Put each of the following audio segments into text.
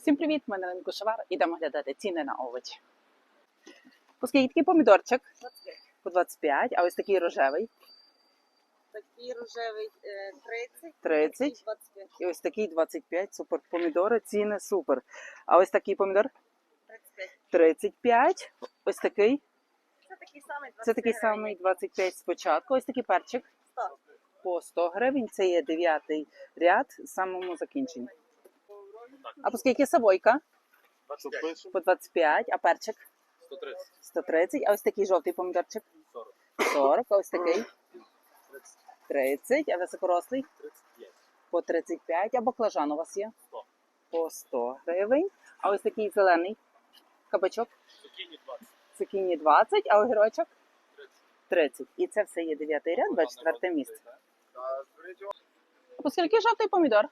Всім привіт! Мене Ленко Шавар. Ідемо глядати ціни на овочі. Оскільки такий помідорчик 25. по 25, а ось такий рожевий Такий рожевий е, 30, 30 такий 25, і ось такий 25. Супер помідори, ціни супер. А ось такий помідор 35. 35. Ось такий. Це такий самий 25 Це такий самий 25 спочатку. Ось такий перчик 100. по 100 гривень. Це є дев'ятий ряд самому закінченні. А по скільки савойка? По 25, а перчик 130. 130, а ось такий жовтий помідорчик 40. 40, а ось такий 30, а високорослий 35. по 35, а баклажан у вас є 100. по 100 гривень. А ось такий зелений кабачок Цукіні 20. цукіні 20, а огірочок 30. 30. І це все є 9 ряд, 24 місце. А по скільки жовтий помідор?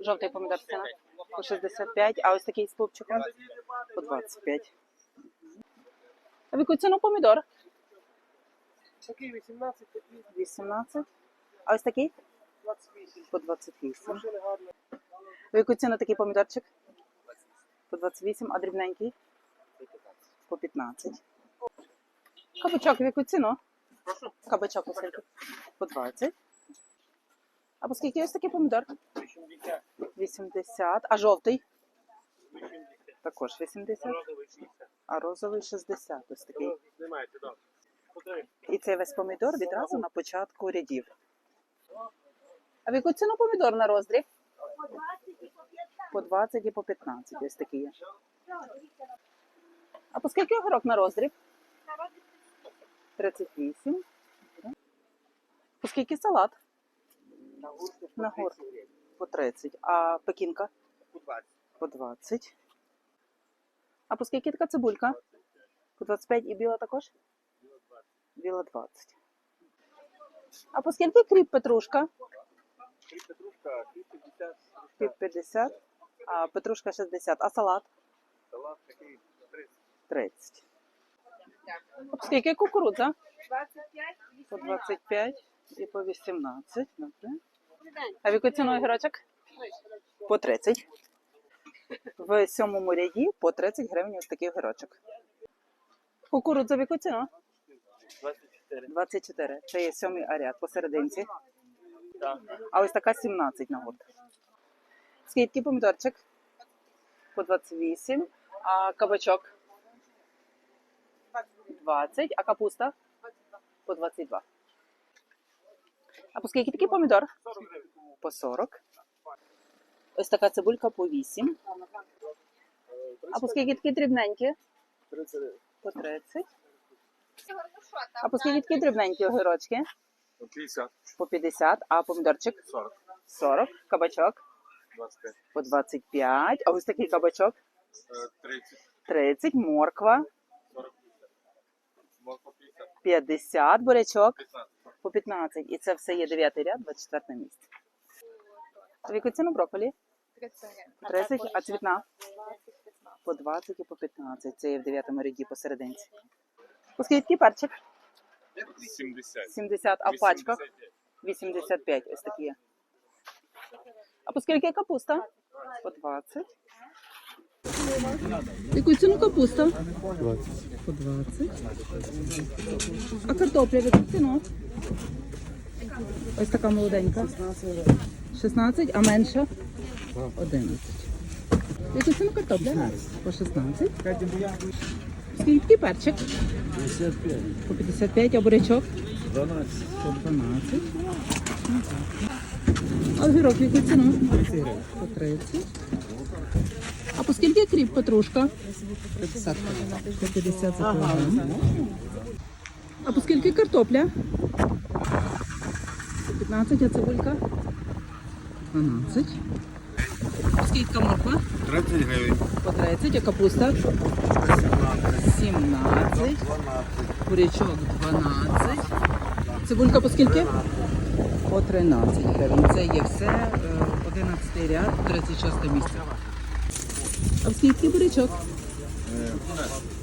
Жовтий помідор ціна по 65, а ось такий пупчиком по 25. А в яку ціну помідор? Такий 18, 18. А ось такий 28. по 28. В яку ціну такий помідорчик? По 28, а дрібненький? По 15. Кабачок в яку ціну? Кабачок по? По 20. А по скільки ось такий помідор? 80. 80. А жовтий? 80. Також 80. Розовий 60. А розовий 60. Ось такий. І цей весь помідор відразу на початку рядів. А в яку ціну помідор на роздріб? По 20 і по 15. Ось такі є. А по скільки огірок на роздріб? 38. По скільки салат? На гурт. По 30. А пекінка? по 20. По 20. А по скільки така цибулька? По 25 і біла також? Біла 20. А по скільки кріп петрушка? Три петрушка, 350. Пів 50, а петрушка 60, а салат Салат такий 30. 30. А по скільки кукурудза? 25, По 25 і по 18. Добре. А в яку ціну огірочок? По 30. В сьомому ряді по 30 гривень ось такий огірочок. Кукурудза в яку ціну? 24. 24. Це є сьомий ряд посерединці. А ось така 17 на гурт. Скільки помідорчик? По 28. А кабачок? 20. А капуста? По 22. А по скільки такий помідор? По 40. Ось така цибулька по 8. А по скільки такі дрібненькі? По 30. А по скільки такі дрібненькі огірочки? 50. По 50. А помідорчик? 40. 40. Кабачок? 25. По 25. А ось такий кабачок? 30. 30. Морква? 40. 50. Морква 50. 50. Бурячок? 15. По 15. І це все є 9 ряд, 24 місце. В яку ціну брокколі? 30. А цвітна? По 20 і по 15. Це є в 9 ряді посерединці. По скільки перчик? 70. 70, а в пачках? 85. 85. Ось такі. А по скільки капуста? По 20. Яку ціну капуста? 20. По 20. А картопля яку ціну? Ось така молоденька. 16, а менша? 11. Яку ціну картопля? По 16. Скільки перчик? 55. По 55, а бурячок? 12. По 12. А огірок яку ціну? По 30. А по скільки кріп петрушка? 50. По 50 за кілограм. А по скільки картопля? 15, а цибулька? 12. А скільки морква? 30 гривень. По 30, а капуста? 17. Бурячок 12. Цибулька по скільки? По 13 гривень. Це є все. е, 11 ряд, 36 місце. А скільки бурячок?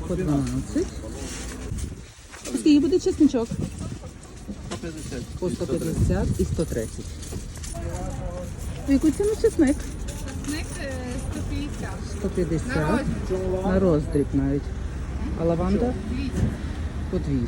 По 12. А скільки буде чесничок? 150. По 150 і 130. В яку ціну чесник? Чесник е, 150. На роздріб навіть. А лаванда? По 200.